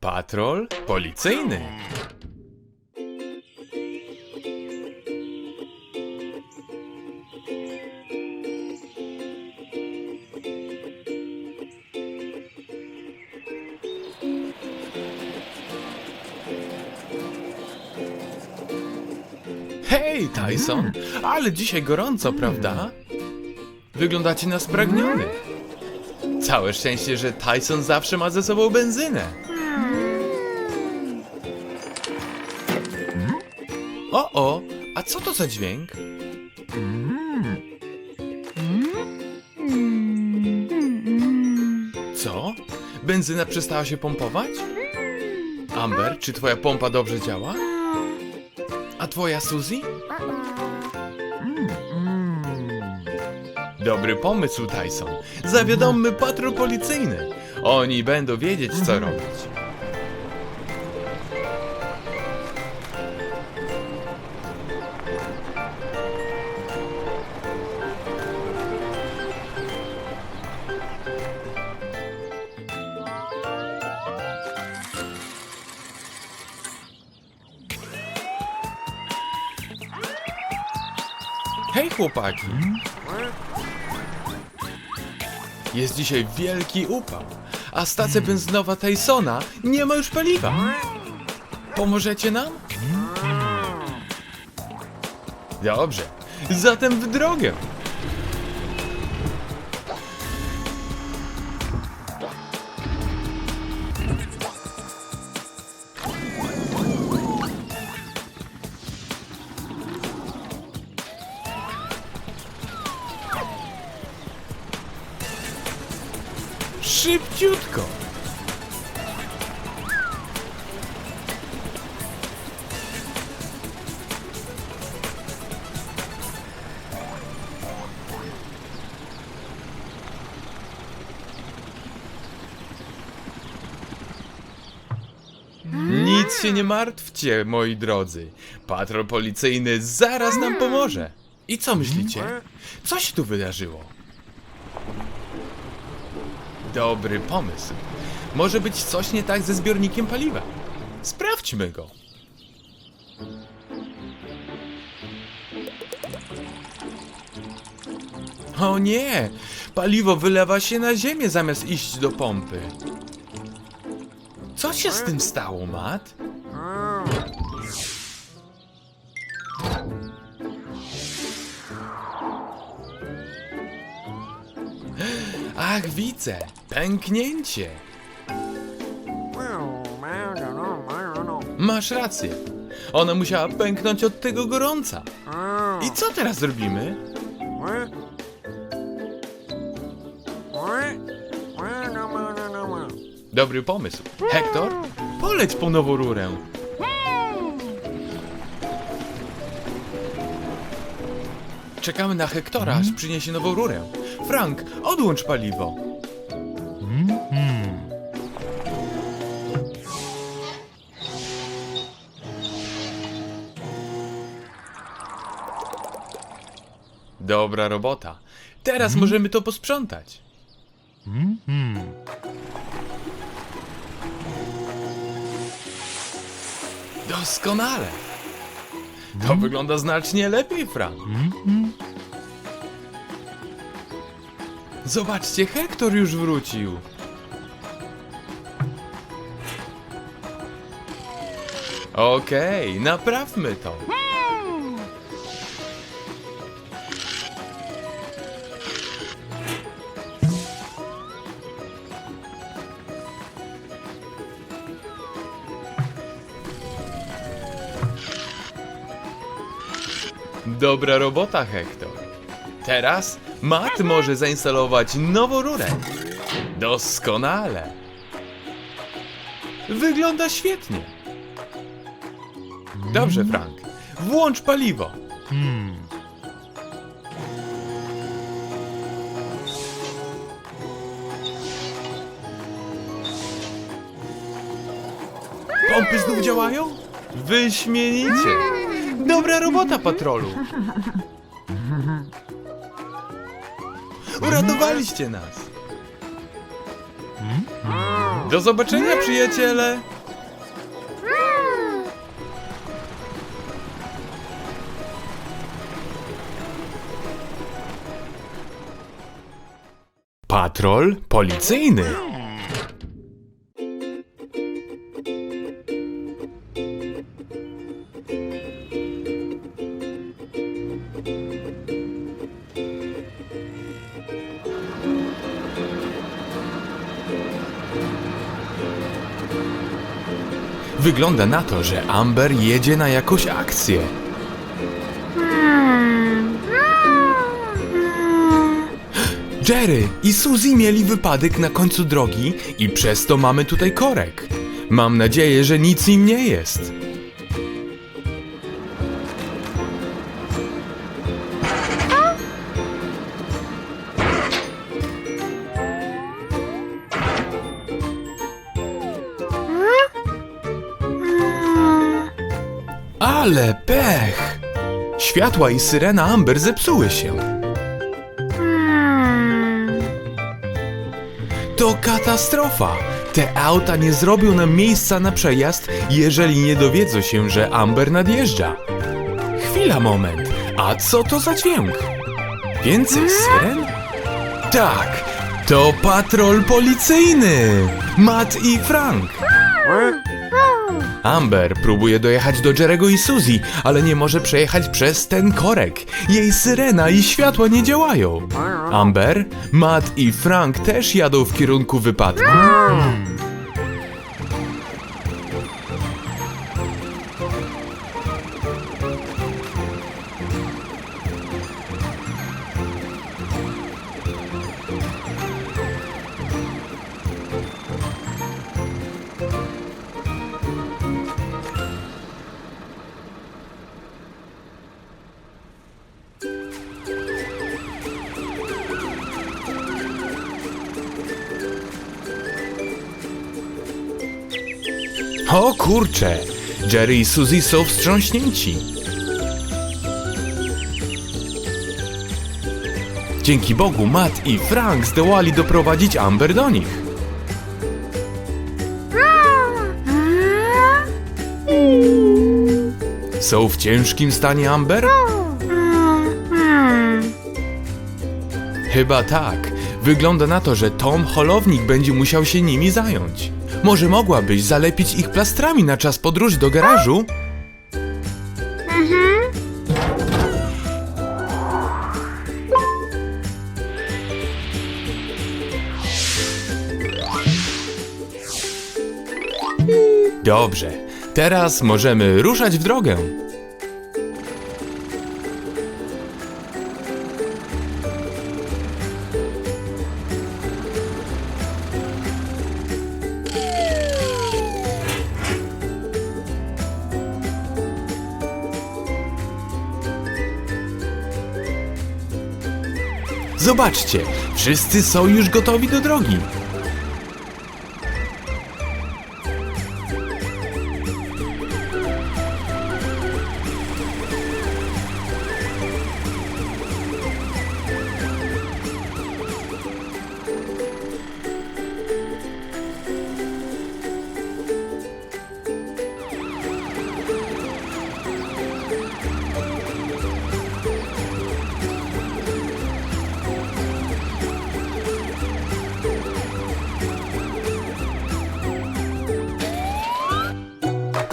Patrol policyjny. Hej, Tyson! Ale dzisiaj gorąco, prawda? Wyglądacie na spragniony. Całe szczęście, że Tyson zawsze ma ze sobą benzynę. Co to za dźwięk? Co? Benzyna przestała się pompować? Amber, czy twoja pompa dobrze działa? A twoja Suzy? Dobry pomysł, Tyson. Zawiadommy patrol policyjny. Oni będą wiedzieć, co robić. Chłopaki! Jest dzisiaj wielki upał, a stacja benzynowa Tysona nie ma już paliwa. Pomożecie nam? Dobrze, zatem w drogę. Szybciutko. Nic się nie martwcie, moi drodzy. Patrol policyjny zaraz nam pomoże. I co myślicie? Co się tu wydarzyło? Dobry pomysł. Może być coś nie tak ze zbiornikiem paliwa. Sprawdźmy go. O nie! Paliwo wylewa się na ziemię zamiast iść do pompy. Co się z tym stało, Matt? Widzę. Pęknięcie. Masz rację. Ona musiała pęknąć od tego gorąca. I co teraz zrobimy? Dobry pomysł. Hektor, poleć po nową rurę. Czekamy na Hektora, aż przyniesie nową rurę. Frank, odłącz paliwo. Dobra robota. Teraz możemy to posprzątać. Doskonale. To wygląda znacznie lepiej, Frank. Zobaczcie, Hektor już wrócił. Okej, naprawmy to. Dobra robota, Hektor. Teraz Matt może zainstalować nową rurę. Doskonale. Wygląda świetnie. Dobrze, Frank. Włącz paliwo. Pompy znów działają? Wyśmienicie. Dobra robota, patrolu. Uratowaliście nas. Do zobaczenia, przyjaciele! Patrol policyjny. Wygląda na to, że Amber jedzie na jakąś akcję. Jerry i Suzy mieli wypadek na końcu drogi i przez to mamy tutaj korek. Mam nadzieję, że nic im nie jest. Ale pech! Światła i syrena Amber zepsuły się. To katastrofa! Te auta nie zrobią nam miejsca na przejazd, jeżeli nie dowiedzą się, że Amber nadjeżdża. Chwila, moment. A co to za dźwięk? Więcej syren? Tak, to patrol policyjny! Matt i Frank. Amber próbuje dojechać do Jerego i Suzy, ale nie może przejechać przez ten korek. Jej syrena i światła nie działają. Amber, Matt i Frank też jadą w kierunku wypadku. O kurcze! Jerry i Suzy są wstrząśnięci. Dzięki Bogu Matt i Frank zdołali doprowadzić Amber do nich. Są w ciężkim stanie Amber? Chyba tak. Wygląda na to, że Tom Holownik będzie musiał się nimi zająć. Może mogłabyś zalepić ich plastrami na czas podróży do garażu? Dobrze. Teraz możemy ruszać w drogę. Zobaczcie, wszyscy są już gotowi do drogi.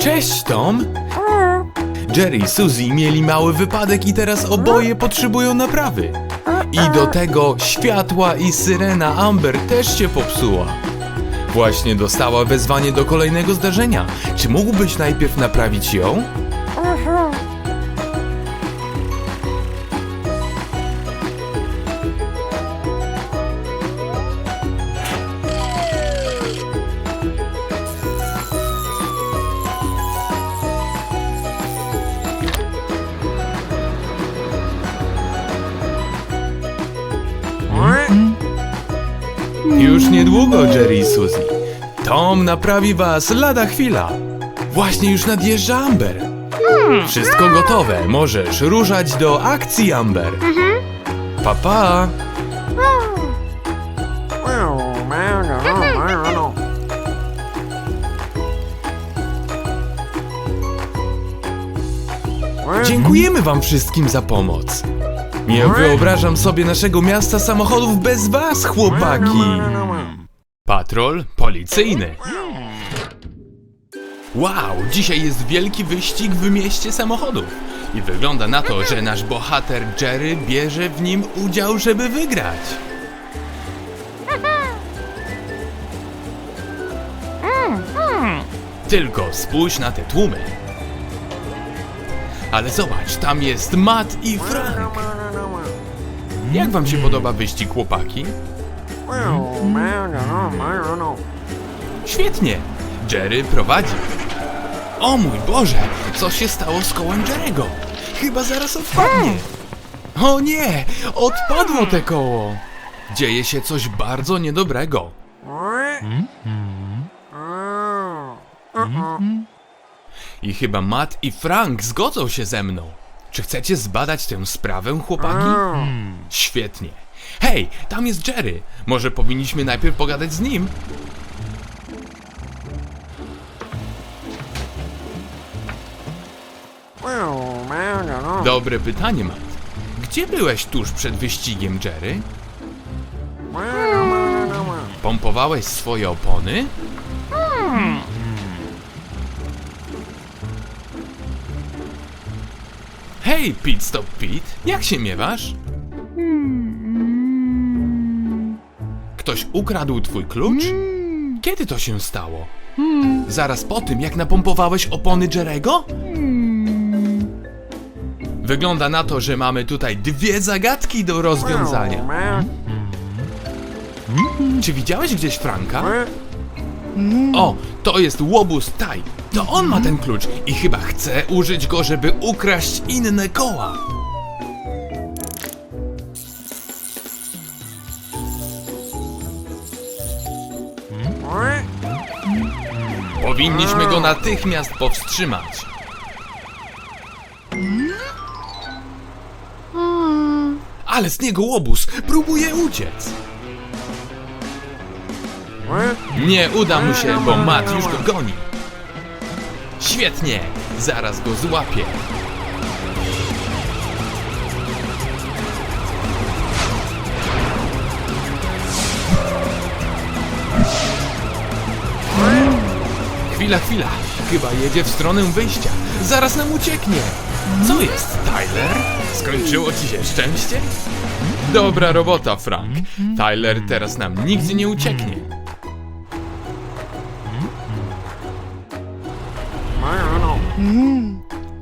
Cześć, Tom! Jerry i Suzy mieli mały wypadek i teraz oboje potrzebują naprawy. I do tego światła i syrena Amber też się popsuła. Właśnie dostała wezwanie do kolejnego zdarzenia. Czy mógłbyś najpierw naprawić ją? już niedługo, Jerry i Suzy. Tom naprawi was lada chwila. Właśnie już nadjeżdża Amber. Wszystko gotowe, możesz ruszać do akcji, Amber. Papa! Pa. Dziękujemy wam wszystkim za pomoc. Nie wyobrażam sobie naszego miasta samochodów bez was, chłopaki. Patrol policyjny. Wow, dzisiaj jest wielki wyścig w mieście samochodów. I wygląda na to, że nasz bohater Jerry bierze w nim udział, żeby wygrać. Tylko spójrz na te tłumy. Ale zobacz, tam jest Matt i Frank. Jak wam się podoba wyścig, chłopaki? Świetnie! Jerry prowadzi. O mój Boże! Co się stało z kołem Jerry'ego? Chyba zaraz odpadnie. O nie! Odpadło te koło! Dzieje się coś bardzo niedobrego. I chyba Matt i Frank zgodzą się ze mną. Czy chcecie zbadać tę sprawę, chłopaki? Świetnie. Hej, tam jest Jerry. Może powinniśmy najpierw pogadać z nim? Dobre pytanie, Matt. Gdzie byłeś tuż przed wyścigiem, Jerry? Pompowałeś swoje opony? Hej, Pit Stop Pete, jak się miewasz? Ktoś ukradł twój klucz? Kiedy to się stało? Zaraz po tym, jak napompowałeś opony Jerego? Wygląda na to, że mamy tutaj dwie zagadki do rozwiązania. Czy widziałeś gdzieś Franka? O, to jest łobuz Taj. To on ma ten klucz i chyba chce użyć go, żeby ukraść inne koła. Powinniśmy go natychmiast powstrzymać. Ale z niego łobuz próbuje uciec. Nie uda mu się, bo Matt już go goni. Świetnie, zaraz go złapię. Chwila, chwila, chyba jedzie w stronę wyjścia. Zaraz nam ucieknie. Co jest, Tyler? Skończyło ci się szczęście? Dobra robota, Frank. Tyler teraz nam nigdzie nie ucieknie.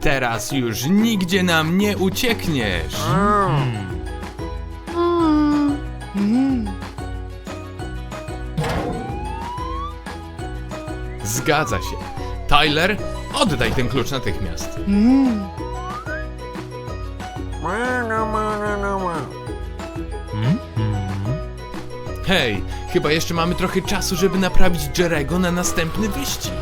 Teraz już nigdzie nam nie uciekniesz. Zgadza się. Tyler, oddaj ten klucz natychmiast. Hej, chyba jeszcze mamy trochę czasu, żeby naprawić Jerego na następny wyścig.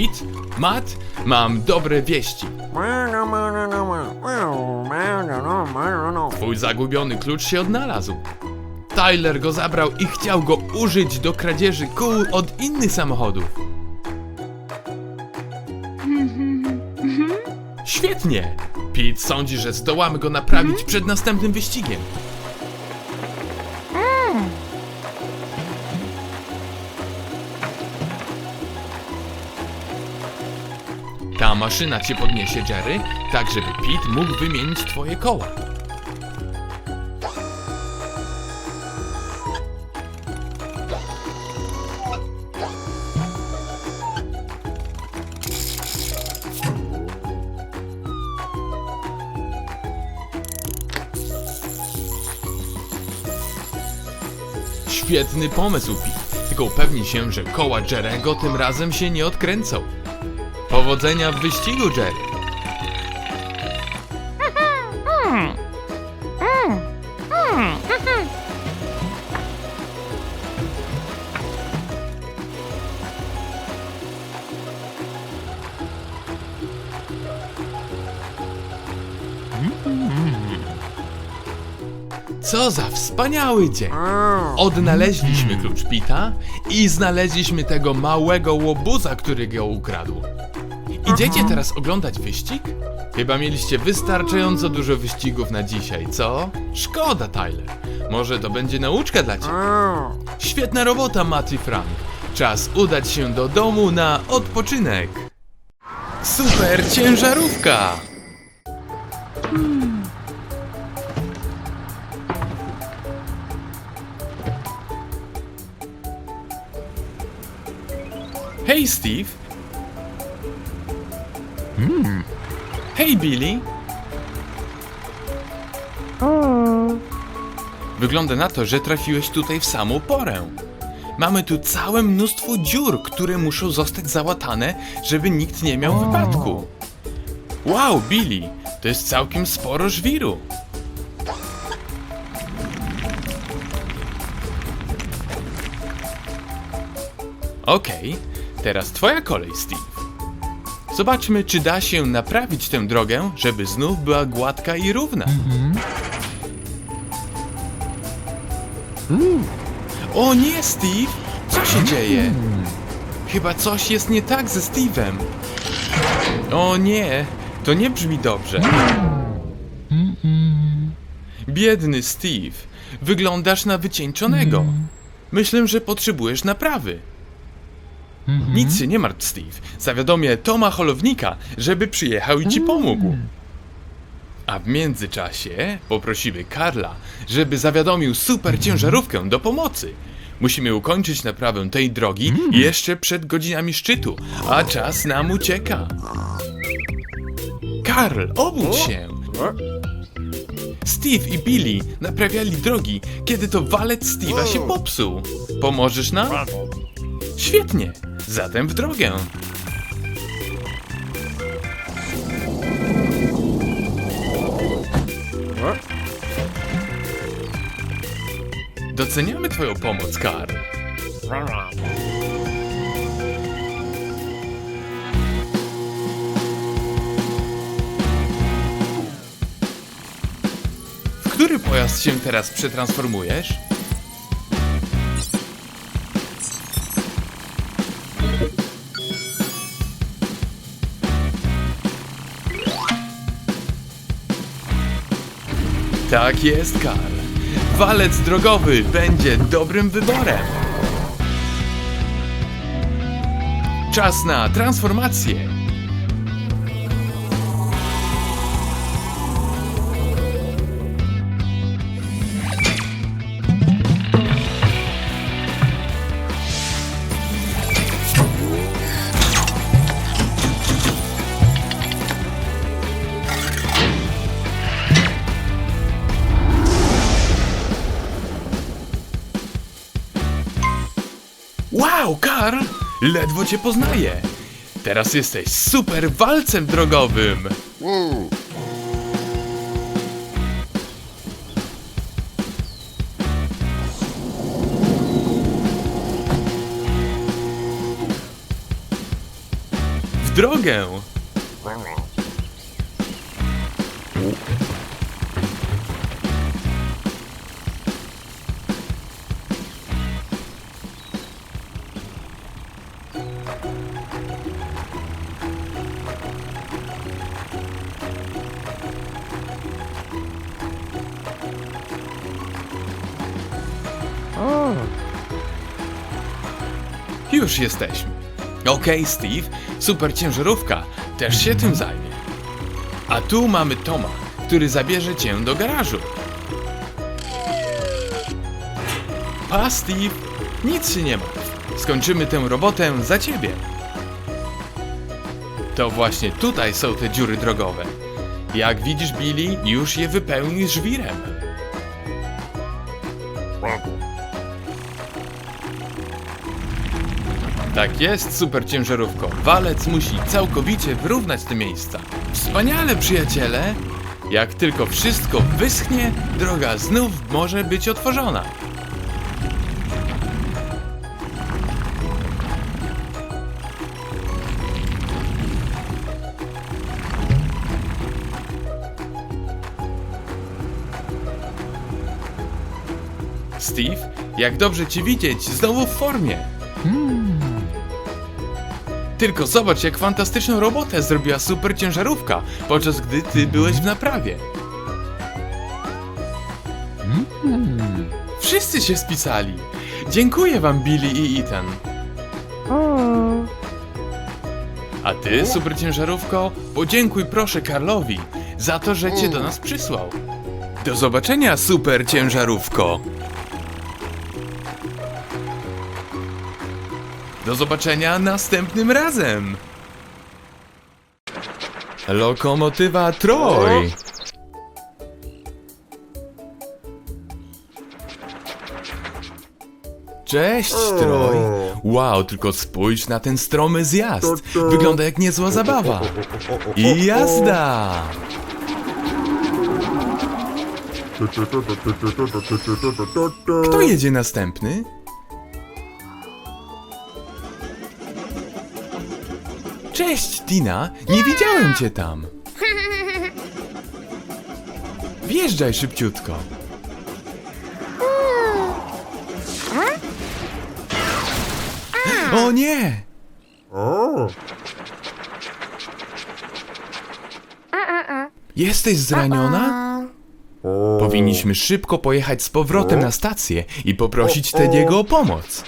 Pete, Matt, mam dobre wieści. Twój zagubiony klucz się odnalazł. Tyler go zabrał i chciał go użyć do kradzieży kół od innych samochodów. Świetnie! Pete sądzi, że zdołamy go naprawić przed następnym wyścigiem. Maszyna cię podniesie, Jerry, tak żeby Pete mógł wymienić twoje koła. Świetny pomysł, Pete. Tylko upewnij się, że koła Jerego tym razem się nie odkręcą. Powodzenia w wyścigu, Jack! Co za wspaniały dzień! Odnaleźliśmy mm. klucz Pita i znaleźliśmy tego małego łobuza, który go ukradł. Idziecie teraz oglądać wyścig? Chyba mieliście wystarczająco dużo wyścigów na dzisiaj, co? Szkoda, Tyler. Może to będzie nauczka dla ciebie. Świetna robota, Matt i Frank. Czas udać się do domu na odpoczynek. Super ciężarówka! Hej, Steve. Hej, Billy. Wygląda na to, że trafiłeś tutaj w samą porę. Mamy tu całe mnóstwo dziur, które muszą zostać załatane, żeby nikt nie miał wypadku. Wow, Billy, to jest całkiem sporo żwiru. Okej, teraz twoja kolej, Steve. Zobaczmy, czy da się naprawić tę drogę, żeby znów była gładka i równa. O nie, Steve! Co się dzieje? Chyba coś jest nie tak ze Steve'em. O nie, to nie brzmi dobrze. Biedny Steve, wyglądasz na wycieńczonego. Myślę, że potrzebujesz naprawy. Nic się nie martw, Steve. Zawiadomię Toma Holownika, żeby przyjechał i ci pomógł. A w międzyczasie poprosimy Karla, żeby zawiadomił super ciężarówkę do pomocy. Musimy ukończyć naprawę tej drogi jeszcze przed godzinami szczytu, a czas nam ucieka. Karl, obudź się! Steve i Billy naprawiali drogi, kiedy to walec Steve'a się popsuł. Pomożesz nam? Świetnie, zatem w drogę. Doceniamy Twoją pomoc, Karl. W który pojazd się teraz przetransformujesz? Tak jest, Karl. Walec drogowy będzie dobrym wyborem. Czas na transformację. Ledwo cię poznaję. Teraz jesteś super walcem drogowym. W drogę! Już jesteśmy. Okej, Steve, super ciężarówka też się tym zajmie. A tu mamy Toma, który zabierze cię do garażu. Pa, Steve, nic się nie martw. Skończymy tę robotę za ciebie. To właśnie tutaj są te dziury drogowe. Jak widzisz, Billy, już je wypełnił żwirem. Tak jest, super ciężarówko. Walec musi całkowicie wyrównać te miejsca. Wspaniale, przyjaciele! Jak tylko wszystko wyschnie, droga znów może być otworzona. Steve, jak dobrze cię widzieć, znowu w formie. Tylko zobacz, jak fantastyczną robotę zrobiła super ciężarówka, podczas gdy ty byłeś w naprawie. Wszyscy się spisali. Dziękuję wam, Billy i Ethan. A ty, super ciężarówko, podziękuj proszę Karlowi za to, że cię do nas przysłał. Do zobaczenia, super ciężarówko. Do zobaczenia następnym razem. Lokomotywa Troy. Cześć, Troy. Wow, tylko spójrz na ten stromy zjazd. Wygląda jak niezła zabawa. I jazda! Kto jedzie następny? Cześć, Tina. Nie widziałem cię tam. Wjeżdżaj szybciutko. O nie! Jesteś zraniona? Powinniśmy szybko pojechać z powrotem na stację i poprosić Tediego o pomoc.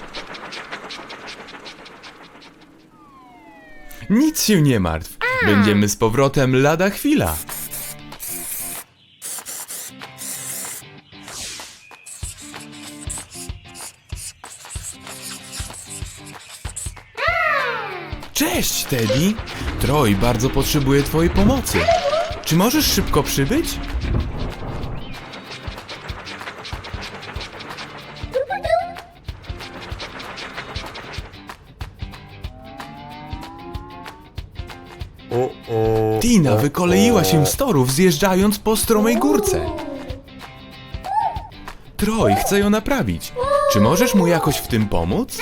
Nic się nie martw. Będziemy z powrotem lada chwila. Cześć, Teddy. Troy bardzo potrzebuje twojej pomocy. Czy możesz szybko przybyć? Wykoleiła się z torów zjeżdżając po stromej górce. Troy chce ją naprawić. Czy możesz mu jakoś w tym pomóc?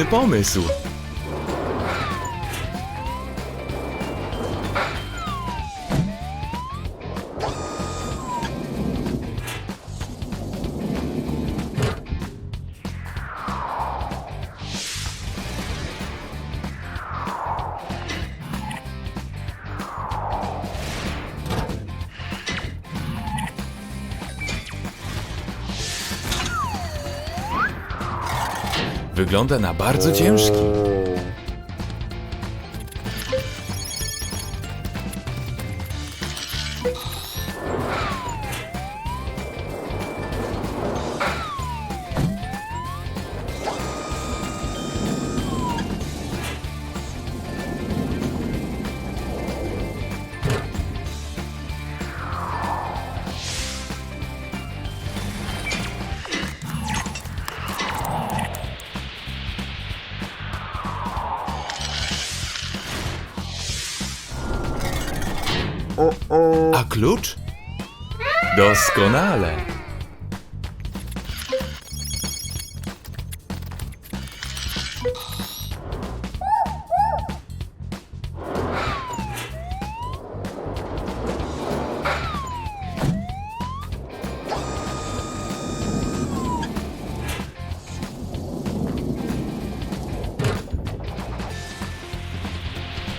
Świetny pomysł. Wygląda na bardzo ciężki. Doskonale.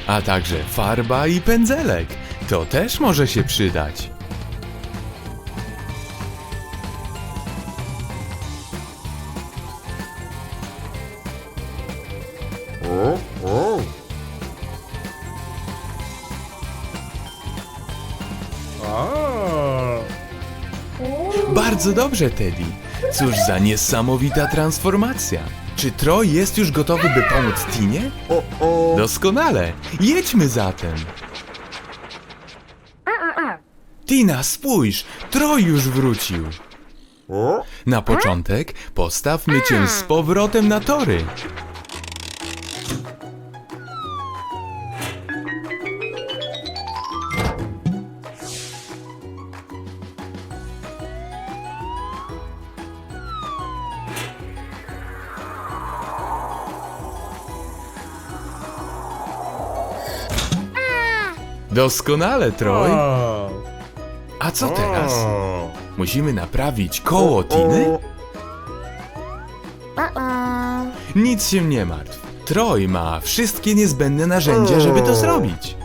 A także farba i pędzelek. To też może się przydać. Bardzo dobrze, Teddy. Cóż za niesamowita transformacja. Czy Troy jest już gotowy, by pomóc Tinie? Doskonale. Jedźmy zatem. Tina, spójrz, Troy już wrócił. Na początek postawmy cię z powrotem na tory. Doskonale, Troj. O. A co teraz? Musimy naprawić koło Tiny? Nic się nie martw. Troj ma wszystkie niezbędne narzędzia, żeby to zrobić.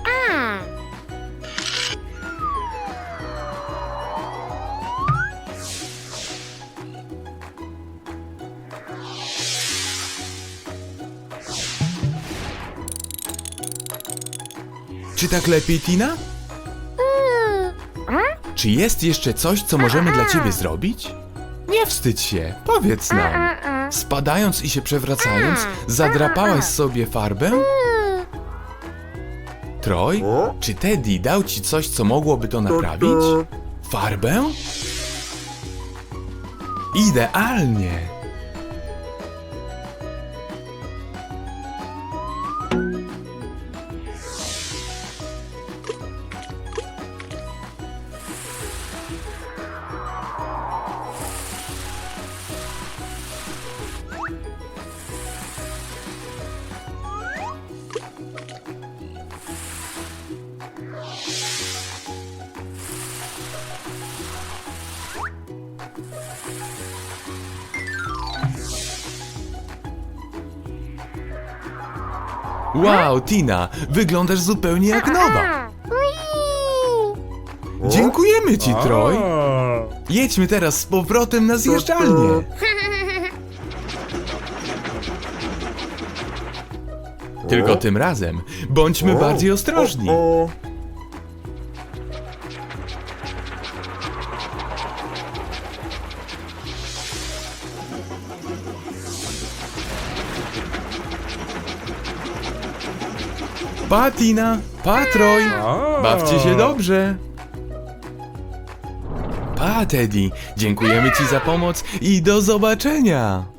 Czy tak lepiej, Tina? Czy jest jeszcze coś, co możemy dla ciebie zrobić? Nie wstydź się, powiedz nam. Spadając i się przewracając, zadrapałaś sobie farbę? Troj, czy Teddy dał ci coś, co mogłoby to naprawić? Farbę? Idealnie! Wow, Tina, wyglądasz zupełnie jak nowa. Dziękujemy ci, Troj. O. Jedźmy teraz z powrotem na zjeżdżalnię. Tylko tym razem bądźmy bardziej ostrożni. Pa, Troj. O. Bawcie się dobrze. Pa, Teddy. Dziękujemy ci za pomoc i do zobaczenia.